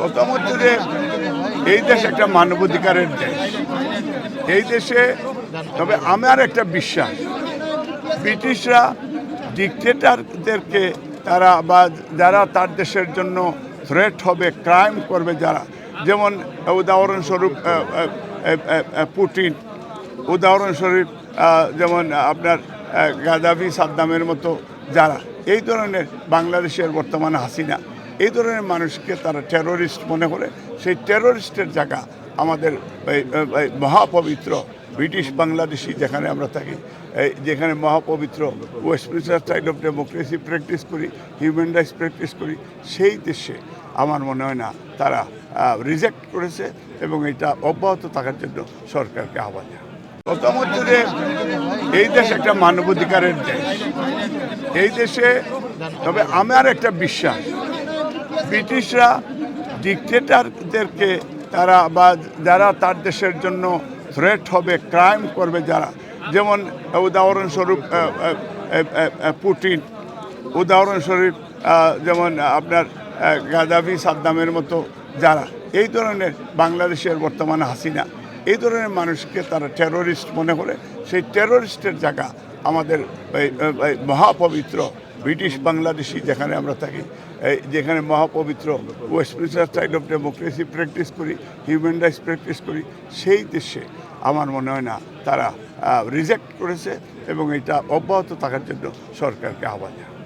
প্রথমত যে এই দেশ একটা মানবাধিকারের দেশ। এই দেশে, তবে আমার একটা বিশ্বাস, ব্রিটিশরা ডিকটেটারদেরকে তারা বা যারা তার দেশের জন্য থ্রেট হবে ক্রাইম করবে যারা, যেমন উদাহরণস্বরূপ পুটিন উদাহরণস্বরূপ যেমন আপনার গাদাফি, সাদ্দামের মতো যারা। এই ধরনের বাংলাদেশের বর্তমানে হাসিনা। এই ধরনের মানুষকে তারা টেরোরিস্ট মনে করে সেই টেরোরিস্টের জায়গা আমাদের মহাপবিত্র ব্রিটিশ বাংলাদেশি যেখানে আমরা থাকি যেখানে মহাপবিত্র Westminster style of democracy practice করি হিউম্যান রাইটস প্র্যাকটিস করি, সেই দেশে আমার মনে হয় না তারা রিজেক্ট করেছে এবং এটা অব্যাহত থাকার জন্য সরকারকে আহ্বান জানায়। যে এই দেশ একটা মানবাধিকারের দেশ এই দেশে তবে আমার একটা বিশ্বাস ব্রিটিশরা ডিকটেটারদেরকে তারা বা যারা তার দেশের জন্য থ্রেট হবে ক্রাইম করবে যারা। যেমন উদাহরণস্বরূপ পুটিন উদাহরণস্বরূপ যেমন আপনার গাদাফি, সাদ্দামের মতো যারা। এই ধরনের বাংলাদেশের বর্তমানে হাসিনা। এই ধরনের মানুষকে তারা টেরোরিস্ট মনে করে। সেই টেরোরিস্টের জায়গা আমাদের মহাপবিত্র ব্রিটিশ বাংলাদেশি যেখানে আমরা থাকি যেখানে মহাপবিত্র Westminster style of democracy practice করি হিউম্যান রাইটস প্র্যাকটিস করি, সেই দেশে আমার মনে হয় না তারা রিজেক্ট করেছে এবং এটা অব্যাহত থাকার জন্য সরকারকে আহ্বান জানায়।